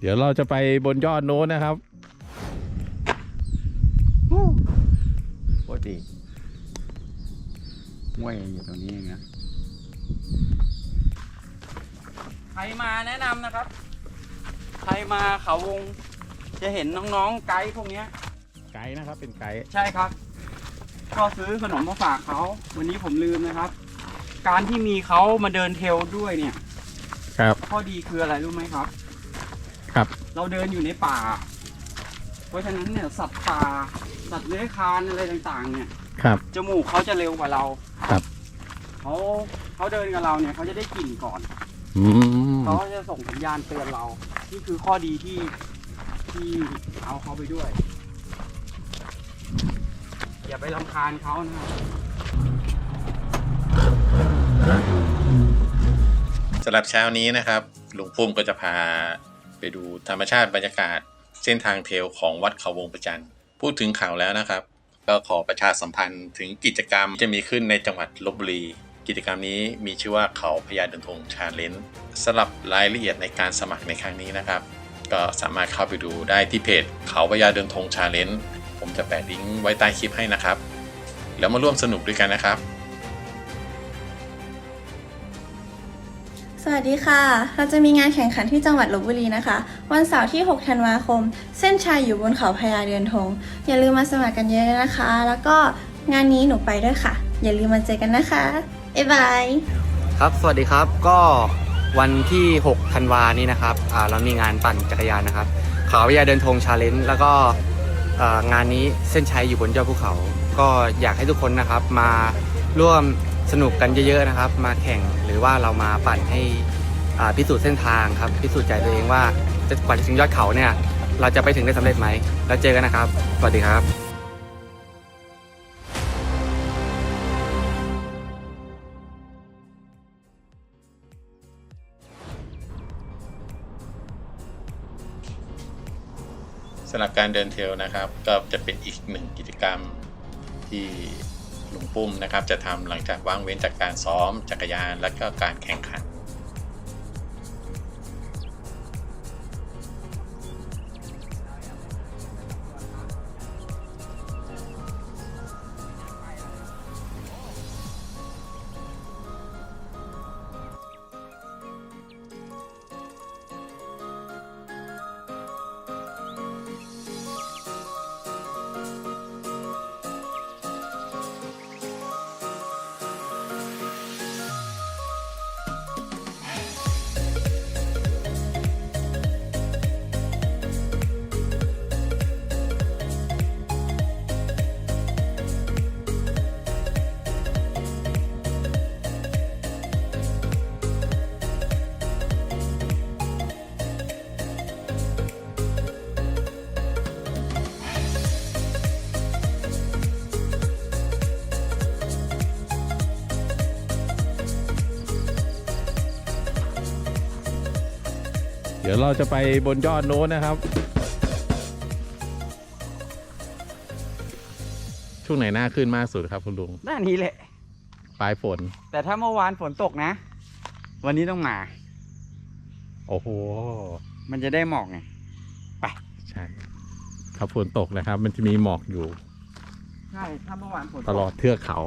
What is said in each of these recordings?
เดี๋ยวเราจะไปบนยอดโน้นนะครับโคตรดีห้วยอยู่ตรงนี้เองนะ ใครมาแนะนำนะครับ ใครมาเขาวง จะเห็นน้องๆไกด์พวกเนี้ย ไกด์นะครับ เป็นไกด์ใช่ครับ ก็ซื้อขนมมาฝากเขา วันนี้ผมลืมนะครับ การที่มีเขามาเดินเทรลด้วยเนี่ย ครับ ข้อดีคืออะไรรู้ไหมครับครับ เราเดินอยู่ในป่า เพราะฉะนั้นเนี่ยสัตว์ป่าสัตว์เลื้อยคลานอะไรต่างๆ เนี่ย ครับ จมูกเขาจะเร็วกว่าเราครับ เขาเขาเดินกับเราเนี่ยเขาจะได้กลิ่นก่อน อืมเขาจะส่งสัญญาณเตือนเรา นี่คือข้อดีที่ที่เอาเขาไปด้วย อย่าไปรำคาญเขานะครับสำหรับเช้านี้นะครับลุงพุ่มก็จะพา ไปดูธรรมชาติบรรยากาศ เส้นทางเทลของวัดเขาวงประจันพูดถึงข่าวแล้วนะครับ ก็ขอประชาสัมพันธ์ถึงกิจกรรมจะมีขึ้นในจังหวัดลบบุรี กิจกรรมนี้มีชื่อว่าเขาพญาเดินทงชาเลนจ์สำหรับรายละเอียดในการสมัครในครั้งนี้นะครับ ก็สามารถเข้าไปดูได้ที่เพจเขาพญาเดินทงชาเลนจ์ผมจะแปะลิงก์ไว้ใต้คลิปให้นะครับ แล้วมาร่วมสนุกด้วยกันนะครับ สวัสดีค่ะ เราจะมีงานแข่งขันที่จังหวัดลบบุรีนะคะ วันเสาร์ที่ 6 ธันวาคม เส้นชัยอยู่บนเขาพญาเดือนธงอย่าลืมมาสมัครกันเยอะนะคะ แล้วก็งานนี้หนูไปด้วยค่ะ อย่าลืมมาเจอกันนะคะบ๊ายบายครับ สวัสดีครับ ก็วันที่ 6 ธันวานี้นะครับอ่าเรามีงานปั่นจักรยานนะครับ เขาวิทยาเดินธงชาเลนจ์ แล้วก็อ่างานนี้เส้นชัยอยู่บนยอดภูเขา ก็อยากให้ทุกคนนะครับมาร่วม สนุกกันเยอะๆนะครับ มาแข่งหรือว่าเรามาปั่นให้พิสูจน์เส้นทางครับพิสูจน์ใจตัวเองว่าจะกว่าจะถึงยอดเขาเนี่ย เราจะไปถึงได้สำเร็จไหมแล้วเจอกันนะครับ สวัสดีครับสำหรับการเดินเทรลนะครับ ก็จะเป็นอีกหนึ่งกิจกรรมที่ ลุงปุ้มนะครับจะทำหลังจากว่างเว้นจากการซ้อมจักรยาน และก็การแข่งขัน ยวเราจะไปบนยอดโน้นนะครับ ช่วงไหนหน้าขึ้นมากสุดครับคุณลุงหน้านี้แหละ ปลายฝน แต่ถ้าเมื่อวานฝนตกนะ วันนี้ต้องมา โอ้โห มันจะได้หมอกไงใช่ครับฝนตกนะครับ มันจะมีหมอกอยู่ ใช่ ถ้าเมื่อวานฝนตก ตลอดเทือกเขา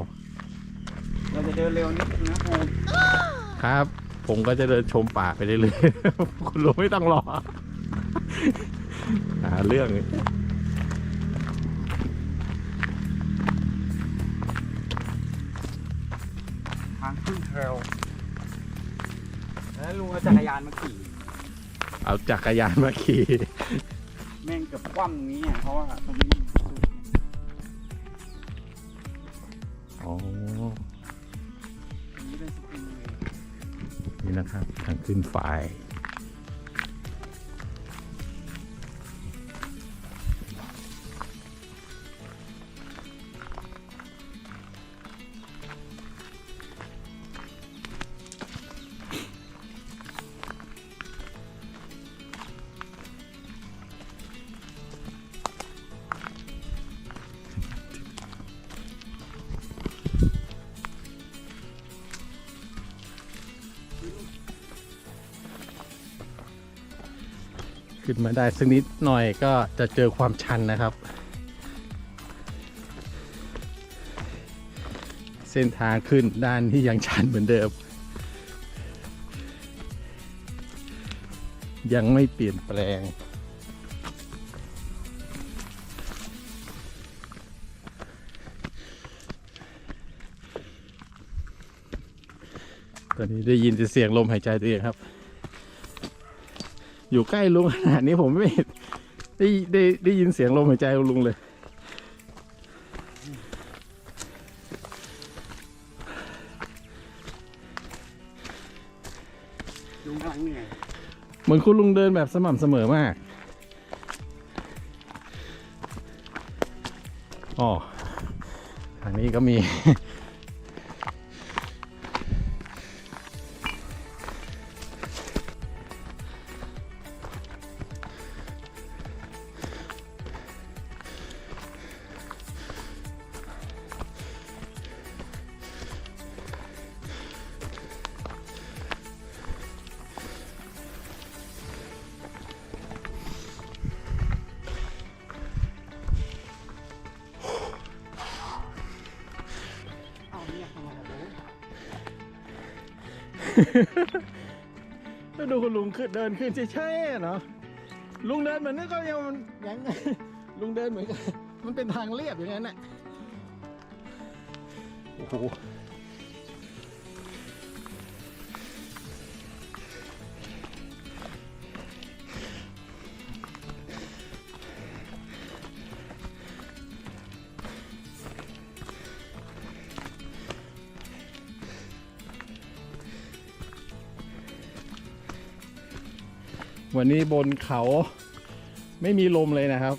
เราจะเดินเร็วนิดนึงนะภูมิครับ ผมก็จะเดินชมป่าไปเรื่อยๆ คุณลุงไม่ต้องรอหาเรื่องทางขึ้นเทรลแล้วลุงเอาจักรยานมาขี่เอาจักรยานมาขี่แม่งเกือบคว่ำตรงนี้อะเพราะว่าตรงนี้อ๋อ นี่นะครับทางขึ้นไฟ ขึ้นมาได้สักนิดหน่อยก็จะเจอความชันนะครับ เส้นทางขึ้นด้านที่ยังชันเหมือนเดิม ยังไม่เปลี่ยนแปลง ตอนนี้ได้ยินเสียงลมหายใจตัวเองครับ อยู่ใกล้ลุงขนาดนี้ผมไม่ได้ได้ได้ยินเสียงลมหายใจของลุงเลย ลุงกำลังเหนื่อยเหมือนคุณลุงเดินแบบสม่ำเสมอมากอ๋อทางนี้ก็มี ก็ดูคุณลุงขึ้นเดินขึ้นเฉยๆเนาะลุงเดินเหมือนก็ยังยังลุงเดินเหมือนกันมันเป็นทางเรียบอย่างนั้นแหละโอ้โห วันนี้บนเขาไม่มีลมเลยนะครับ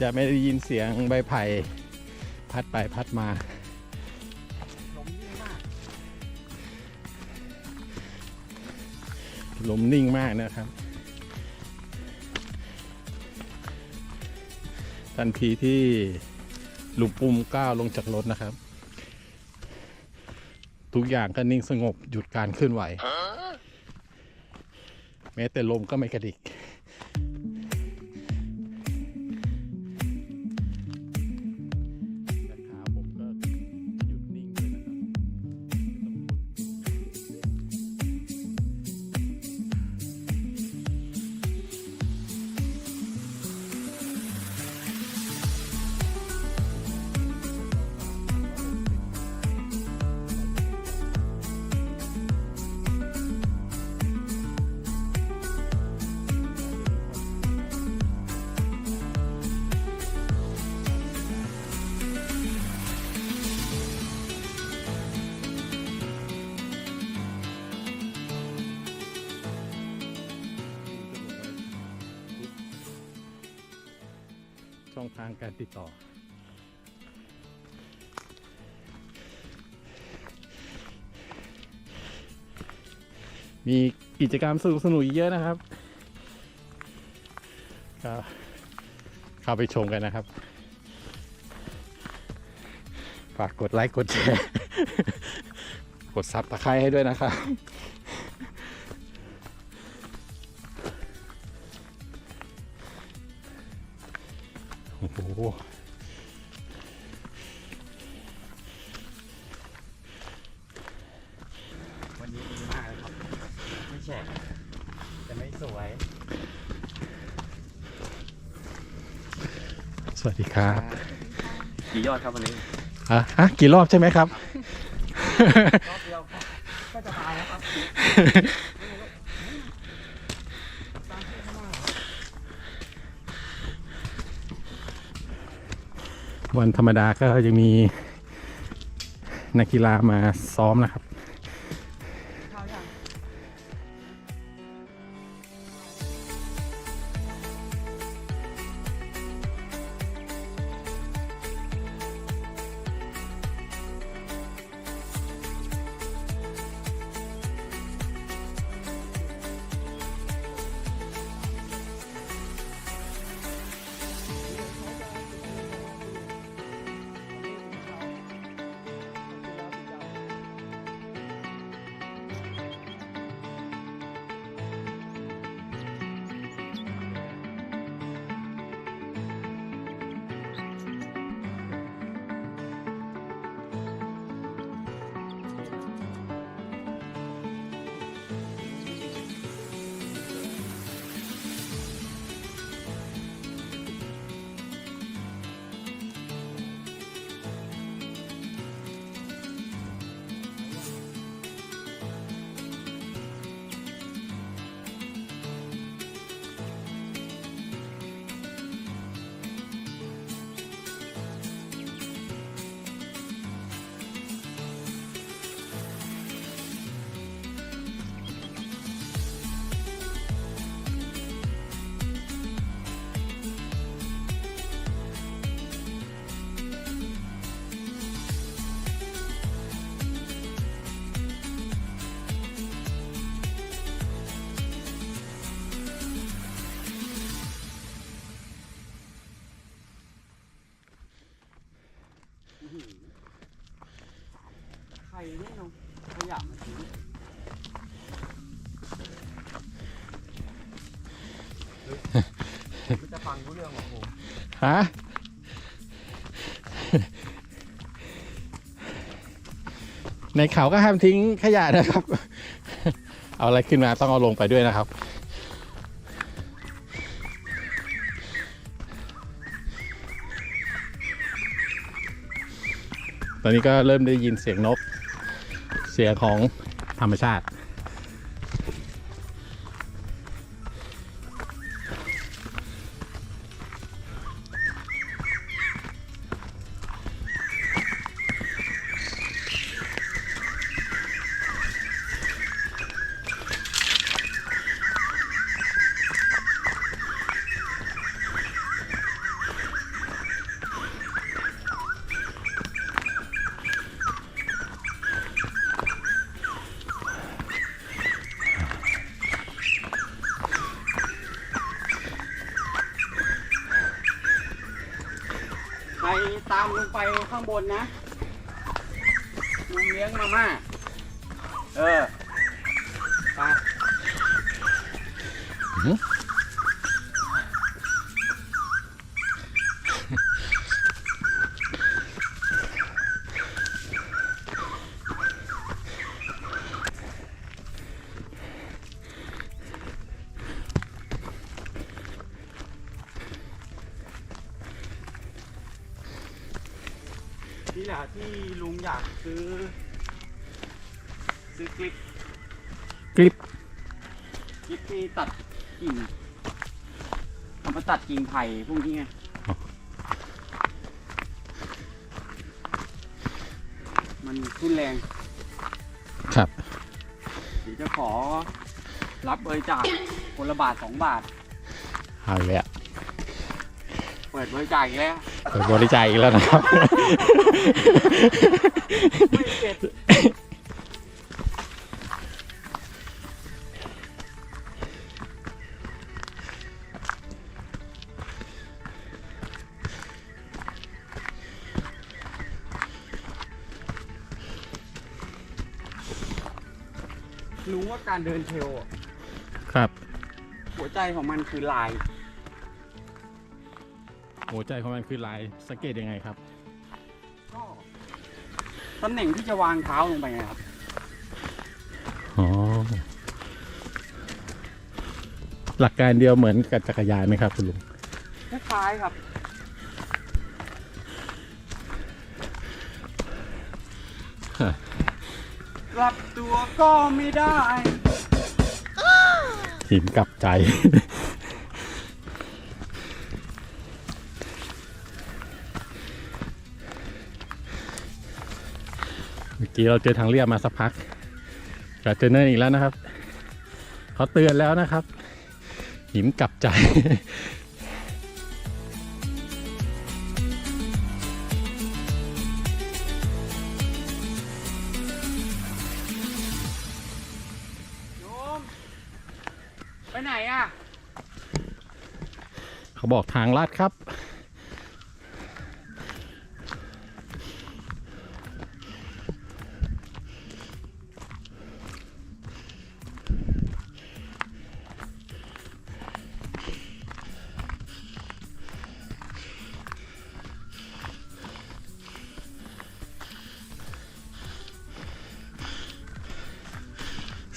จะไม่ได้ยินเสียงใบไผ่พัดไปพัดมาลมนิ่งมากลมนิ่งมากนะครับ ทันทีที่ลุงปุ่มก้าวลงจากรถนะครับ ทุกอย่างก็นิ่งสงบหยุดการเคลื่อนไหว แม้แต่ลมก็ไม่กระดิก ช่องทางการติดต่อ มีกิจกรรมสนุกสนุกๆอีกเยอะนะครับ ก็เข้าไปชมกันนะครับ ฝากกดไลค์กดแชร์ กดซับตะไคร้ให้ด้วยนะครับ โอ้โหวันนี้ดีมากเลยครับ ไม่แฉะแต่ไม่สวย สวัสดีครับกี่ยอดครับวันนี้อะฮะกี่รอบใช่ไหมครับ รอบเดียวครับก็จะตายแล้วครับ วันธรรมดาก็ยังมีนักกีฬามาซ้อมนะครับ ฮะในเขาก็ห้ามทิ้งขยะนะครับ เอาอะไรขึ้นมาต้องเอาลงไปด้วยนะครับ ตอนนี้ก็เริ่มได้ยินเสียงนก เสียงของธรรมชาติ ไปข้างบนนะลุงเลี้ยงมาม่า เออ นี่แหละที่ลุงอยากซื้อ ซื้อคลิปคลิปคลิปที่ตัดกิ่งเอามาตัดกิ่งไผ่พวกนี้ไงมันทุนแรงครับเดี๋ยวจะขอรับบริจาคคนละบาทสองบาทเอาอีกแล้วเปิดบริจาคอีกแล้ว เปิดบริจาคอีกแล้วนะครับไม่เก็ดรู้ว่าการเดินเทรลอะครับ หัวใจของมันคือลาย หัวใจของมันคือลายสังเกตยังไงครับ ก็ตำแหน่งที่จะวางเท้าลงไปไงครับ อ๋อ หลักการเดียวเหมือนกับจักรยานไหมครับ คุณลุง คล้ายๆครับฮะกลับตัวก็ไม่ได้ หินกลับใจ เมื่อกี้เราเจอทางเรียบมาสักพักเราเจอเนินอีกแล้วนะครับเขาเตือนแล้วนะครับ หินกลับใจโยมไปไหนอะ เขาบอกทางลาดครับ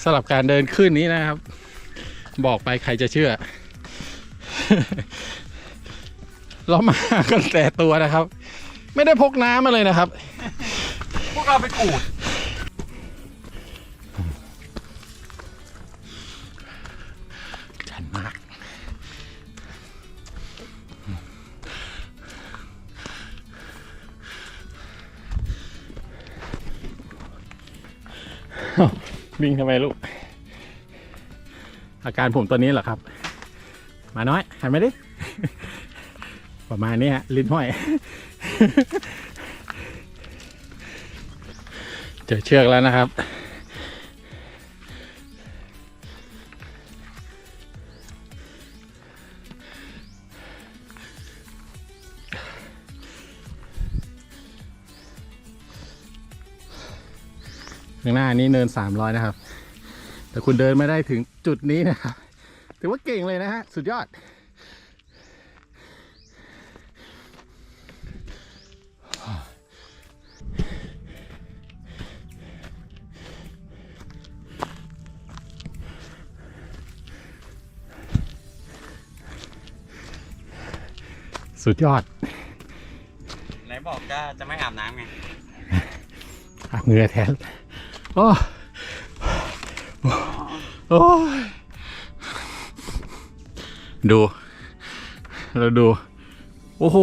สำหรับการเดินขึ้นนี้นะครับ บอกไปใครจะเชื่อ เรามากันแต่ตัวนะครับ ไม่ได้พกน้ำมาเลยนะครับ พวกเราไปขูด วิ่งทำไมลูก อาการผมตัวนี้เหรอครับ มาน้อยหันมาดิ ประมาณนี้ฮะ ลิ้นห้อย เจอเชือกแล้วนะครับางหน้านี้เนินสามร้อยนะครับ แต่คุณเดินมาได้ถึงจุดนี้นะครับ ถือว่าเก่งเลยนะฮะ สุดยอด สุดยอด ไหนบอกจะจะไม่อาบน้ำไงอาบเหงื่อแทน โอ้โอ้ยดู เราดู โอ้โห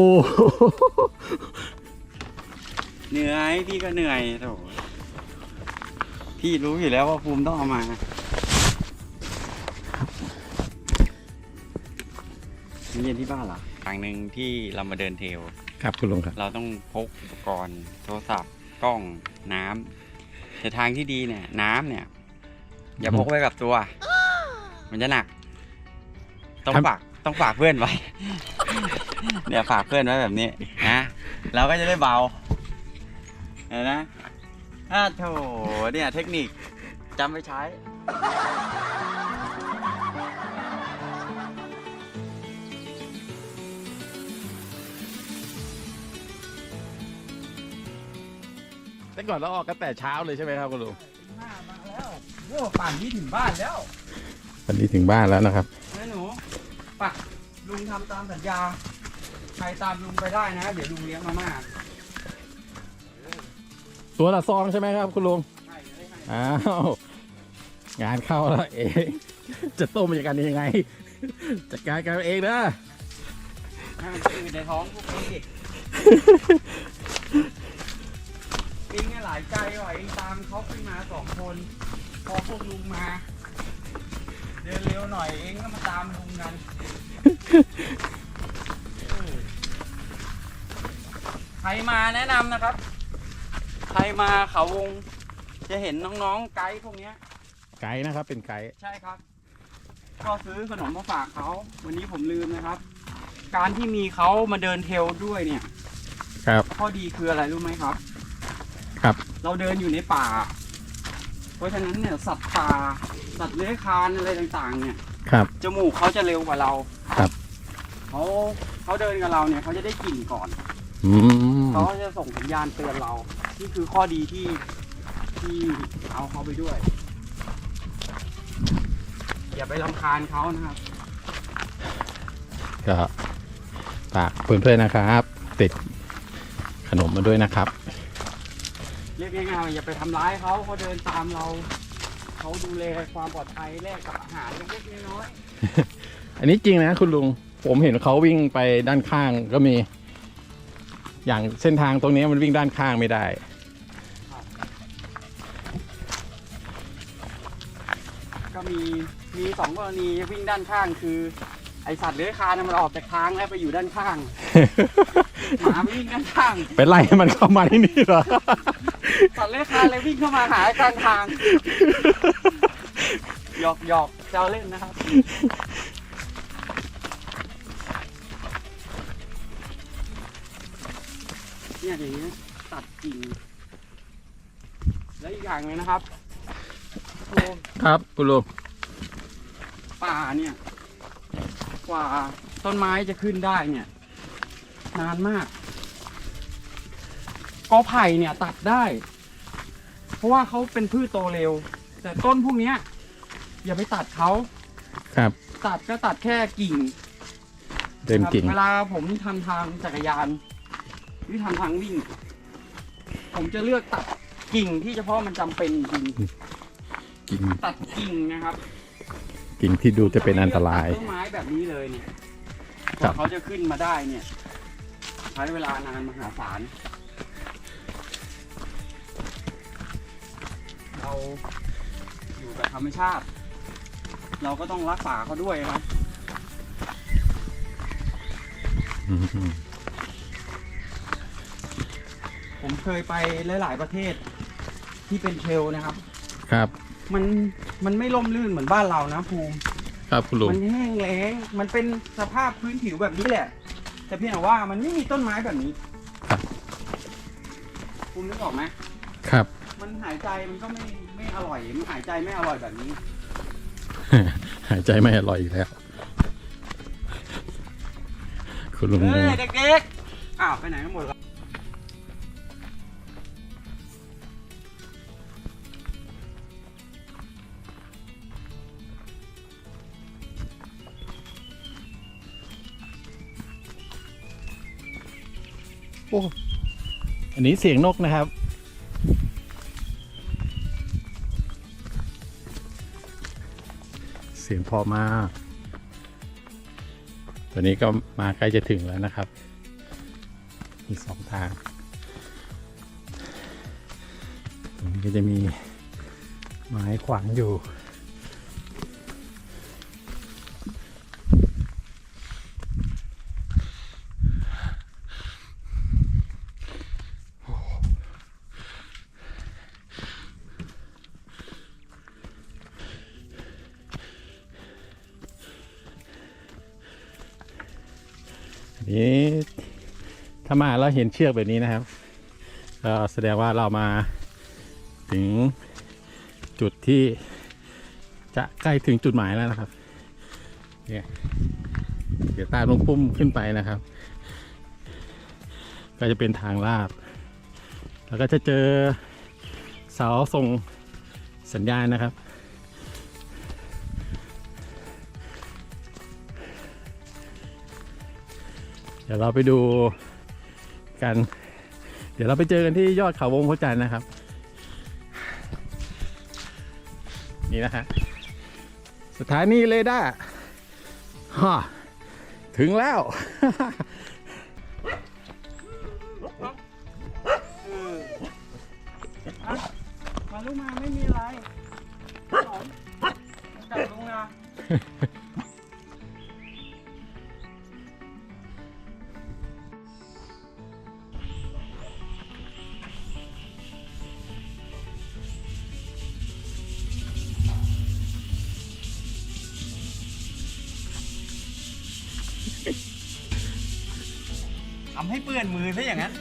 เหนื่อยพี่ก็เหนื่อยโถพี่รู้อยู่แล้วว่าภูมิต้องเอามาเรียนที่บ้านเหรอครั้งหนึ่งที่เรามาเดินเทรลครับคุณลุงครับ เราต้องพกอุปกรณ์ โทรศัพท์ กล้อง น้ำ แต่ทางที่ดีเนี่ย น้ำเนี่ย อย่าพกไว้กับตัว มันจะหนัก ต้องครับฝากต้องฝากเพื่อนไว้ เนี่ยฝากเพื่อนไว้แบบนี้นะเราก็จะได้เบาเห็นนะอ้าโถเนี่ยเทคนิคจำไปใช้ แต่ก่อนเราออกกันแต่เช้าเลยใช่ไหมครับคุณลุงมาแล้วโอ้ป่านนี้ถึงบ้านแล้ววันนี้ถึงบ้านแล้วนะครับนะหนูปะลุงทำตามสัญญา ใครตามลุงไปได้นะ เดี๋ยวลุงเลี้ยงมาม่าตัวละซองใช่ไหมครับคุณลุงให้เลยให้อ้าวงานเข้าแล้วเองจะต้มอย่างกันยังไงจัดการกันเองนะให้มันอืดในท้องพวกนี้อีกปิงเนี่ยหลายใจว่ะเองตามเขาขึ้นมาสองคน พอพวกลุงมา เดินเร็วหน่อยเองก็มาตามลุงกันเออใครมาแนะนำนะครับ ใครมาเขาวง จะเห็นน้องๆไกด์พวกเนี้ย ไกด์นะครับเป็นไกด์ใช่ครับ ก็ซื้อขนมมาฝากเขา วันนี้ผมลืมนะครับ การที่มีเขามาเดินเทรลด้วยเนี่ย ครับ ข้อดีคืออะไรรู้ไหมครับครับ เราเดินอยู่ในป่า เพราะฉะนั้นเนี่ยสัตว์ป่าสัตว์เลื้อยคลานอะไรต่างๆ เนี่ย ครับ จมูกเขาจะเร็วกว่าเราครับ เขาเขาเดินกับเราเนี่ยเขาจะได้กลิ่นก่อนอืมเขาจะส่งสัญญาณเตือนเรา นี่คือข้อดีที่ที่เอาเขาไปด้วย อย่าไปรำคาญเขานะครับ ก็ฝากเพื่อนๆนะครับ ติดขนมมาด้วยนะครับ เรียกง่ายๆอย่าไปทำร้ายเขาเขาเดินตามเรา เขาดูแลความปลอดภัยแลกกับอาหารเล็กๆน้อยอันนี้จริงนะคุณลุง ผมเห็นเขาวิ่งไปด้านข้างก็มี อย่างเส้นทางตรงนี้มันวิ่งด้านข้างไม่ได้ ๆก็มีมีสองกรณีวิ่งด้านข้างคือ ไอสัตว์เลื้อยคลานน่ะมันออกจากทางแล้วไปอยู่ด้านข้าง หมามันวิ่งด้านข้างไปไล่ให้มันเข้ามาที่นี่เหรอ สัตว์เลื้อยคลานเลยวิ่งเข้ามาหากลางทาง หยอกหยอกเจ้าเล่นนะครับ เนี่ยอย่างนี้ยตัดกิ่ง แล้วอีกอย่างหนึงนะครับโอ้ครับคุณลุงป่าเนี่ย กว่าต้นไม้จะขึ้นได้เนี่ย นานมากกอไผ่เนี่ยตัดได้ เพราะว่าเขาเป็นพืชโตเร็ว แต่ต้นพวกเนี้ย อย่าไปตัดเขาครับ ตัดก็ตัดแค่กิ่งเดินกิ่ง ครับเวลาผมทำทางจักรยานหรือทำทางวิ่ง ผมจะเลือกตัดกิ่งที่เฉพาะมันจำเป็นจริงกิ่ง ตัดกิ่งนะครับ กิ่งที่ดูจะเป็นอันตราย ต้นไม้แบบนี้เลยเนี่ยกครัว่าบเขาจะขึ้นมาได้เนี่ย ใช้เวลานานมหาศาล เราอยู่กับธรรมชาติ เราก็ต้องรักษาเขาด้วยครับอืมผมเคยไปหลาย ๆ ประเทศที่เป็นเทรลนะครับ ครับ มัน มันไม่ล่มลื่นเหมือนบ้านเรานะภูมิ ครับคุณลุง มันแห้งแล้ง มันเป็นสภาพพื้นผิวแบบนี้แหละ แต่เพียงแต่ว่ามันไม่มีต้นไม้แบบนี้ครับ ภูมินึกออกไหมครับ มันหายใจมันก็ไม่ไม่อร่อย มันหายใจไม่อร่อยแบบนี้ หายใจไม่อร่อยอีกแล้ว คุณลุงเฮ้ยเด็กๆ อ้าวไปไหนกันหมดละ อันนี้เสียงนกนะครับ เสียงพอมากตัวนี้ก็มาใกล้จะถึงแล้วนะครับ มีสองทางตรงนี้ก็จะมีไม้ขวางอยู่ ถ้ามาแล้วเห็นเชือกแบบนี้นะครับก็แสดงว่าเรามาถึงจุดที่จะใกล้ถึงจุดหมายแล้วนะครับเนี่ยเดี๋ยวตามลงพุ่มขึ้นไปนะครับ ก็จะเป็นทางลาด แล้วก็จะเจอเสาส่งสัญญาณนะครับ เดี๋ยวเราไปดู กัน เดี๋ยวเราไปเจอกันที่ยอดเขาวงพระจันทร์นะครับ นี่นะฮะสถานีเรดาร์ฮ่าถึงแล้ว ทำให้เปื้อนมือซะอย่างนั้น